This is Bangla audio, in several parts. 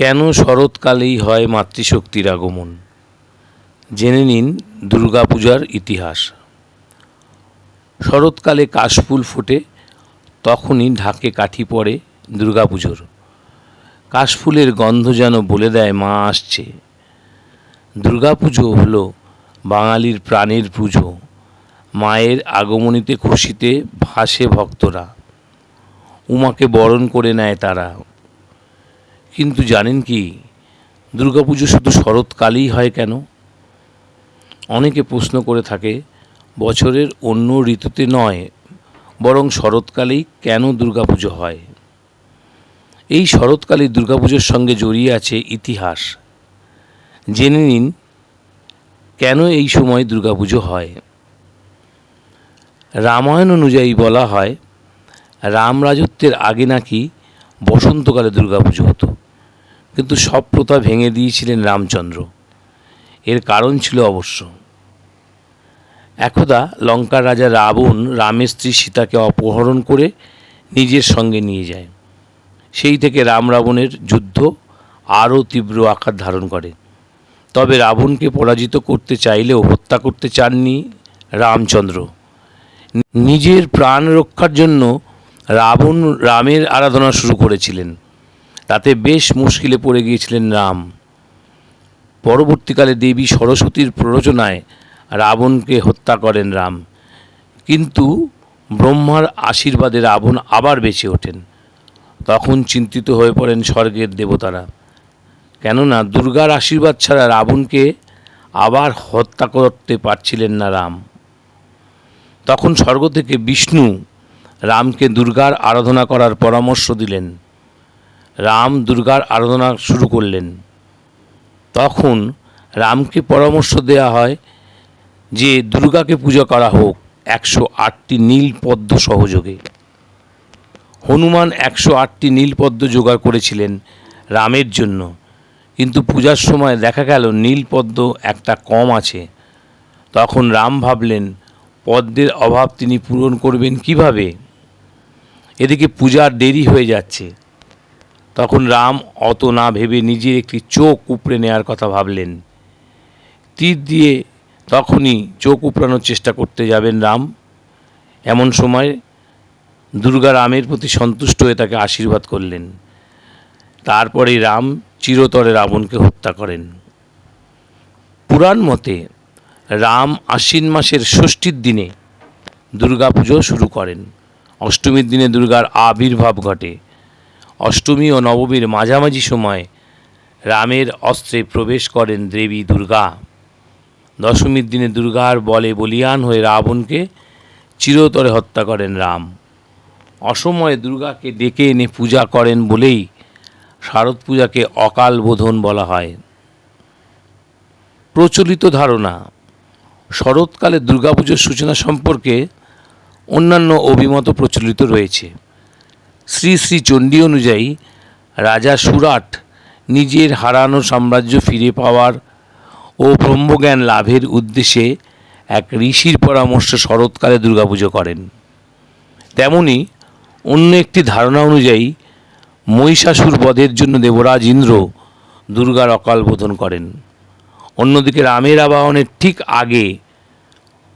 কেন শরৎকালেই হয় মাতৃশক্তির আগমন? জেনে নিন দুর্গাপূজার ইতিহাস। শরৎকালে কাশফুল ফোটে, তখনই ঢাকে কাঠি পড়ে দুর্গাপুজোর। কাশফুলের গন্ধ যেন বলে দেয়, মা আসছে। দুর্গাপুজো হলো বাঙালির প্রাণের পুজো। মায়ের আগমনীতে খুশিতে ভাসে ভক্তরা। উমাকে বরণ করে নেয় তারা। কিন্তু জানেন কি, দুর্গাপুজো শুধু শরৎকালেই হয় কেন? অনেকে প্রশ্ন করে থাকে, বছরের অন্য ঋতুতে নয়, বরং শরৎকালেই কেন দুর্গাপুজো হয়? এই শরৎকালে দুর্গাপুজোর সঙ্গে জড়িয়ে আছে ইতিহাস। জেনে নিন, কেন এই সময় দুর্গাপুজো হয়? রামায়ণ অনুযায়ী বলা হয়, রাম রাজত্বের আগে নাকি বসন্তকালে দুর্গাপুজো হতো। কিন্তু সব প্রথা ভেঙে দিয়েছিলেন রামচন্দ্র। এর কারণ ছিল অবশ্য। একদা লঙ্কার রাজা রাবণ রামের স্ত্রী সীতাকে অপহরণ করে নিজের সঙ্গে নিয়ে যায়। সেই থেকে রাম রাবণের যুদ্ধ আরও তীব্র আকার ধারণ করে। তবে রাবণকে পরাজিত করতে চাইলেও হত্যা করতে চাননি রামচন্দ্র। নিজের প্রাণ রক্ষার জন্য রাবণ রামের আরাধনা শুরু করেছিলেন। তাতে বেশ মুশকিলে পড়ে গিয়েছিলেন রাম। পরবর্তীকালে দেবী সরস্বতীর প্ররোচনায় রাবণকে হত্যা করেন রাম। কিন্তু ব্রহ্মার আশীর্বাদে রাবণ আবার বেঁচে ওঠেন। তখন চিন্তিত হয়ে পড়েন স্বর্গের দেবতারা। কেননা দুর্গার আশীর্বাদ ছাড়া রাবণকে আবার হত্যা করতে পারছিলেন না রাম। তখন স্বর্গ থেকে বিষ্ণু রামকে দুর্গার আরাধনা করার পরামর্শ দিলেন। রাম দুর্গার আরাধনা শুরু করলেন। তখন রামকে পরামর্শ দেয়া হয় যে দুর্গাকে পূজা করা হোক একশো আটটি নীল পদ্ম সহযোগে। হনুমান একশো আটটি নীলপদ্ম জোগাড় করেছিলেন রামের জন্য। কিন্তু পূজার সময় দেখা গেল নীলপদ্ম একটা কম আছে। তখন রাম ভাবলেন, পদ্মের অভাব তিনি পূরণ করবেন কীভাবে? এদিকে পূজার দেরি হয়ে যাচ্ছে। তখন রাম অত না ভেবে নিজের একটি চোখ উপড়ে নেওয়ার কথা ভাবলেন। তীর দিয়ে তখনই চোখ উপড়ানোর চেষ্টা করতে যাবেন রাম। এমন সময় দুর্গা রামের প্রতি সন্তুষ্ট হয়ে তাকে আশীর্বাদ করলেন। তারপরে রাম চিরতরে রাবণকে হত্যা করেন। পুরাণ মতে রাম আশ্বিন মাসের ষষ্ঠীর দিনে দুর্গাপুজো শুরু করেন। অষ্টমীর দিনে দুর্গার আবির্ভাব ঘটে। অষ্টমী ও নবমীর মাঝামাঝি সময় রামের অস্ত্রে প্রবেশ করেন দেবী দুর্গা। দশমীর দিনে দুর্গার বলে বলিয়ান হয়ে রাবণকে চিরতরে হত্যা করেন রাম। অসময়ে দুর্গাকে ডেকে এনে পূজা করেন বলেই শারদ পূজাকে অকাল বোধন বলা হয়। প্রচলিত ধারণা, শরৎকালে দুর্গাপুজোর সূচনা সম্পর্কে অন্যান্য অভিমত প্রচলিত রয়েছে। শ্রী শ্রী চণ্ডী অনুযায়ী রাজা সুরাট নিজের হারানো সাম্রাজ্য ফিরে পাওয়ার ও ব্রহ্মজ্ঞান লাভের উদ্দেশ্যে এক ঋষির পরামর্শে শরৎকালে দুর্গাপুজো করেন। তেমনি অন্য একটি ধারণা অনুযায়ী মহিষাসুর বধের জন্য দেবরাজ ইন্দ্র দুর্গার অকাল বোধন করেন। অন্যদিকে রামের আবাহনের ঠিক আগে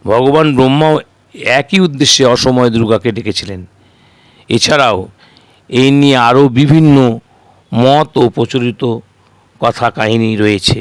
ভগবান ব্রহ্মাও একই উদ্দেশ্যে অসময় দুর্গাকে ডেকেছিলেন। এছাড়াও এই নিয়ে আরও বিভিন্ন মত ও প্রচলিত কথা কাহিনী রয়েছে।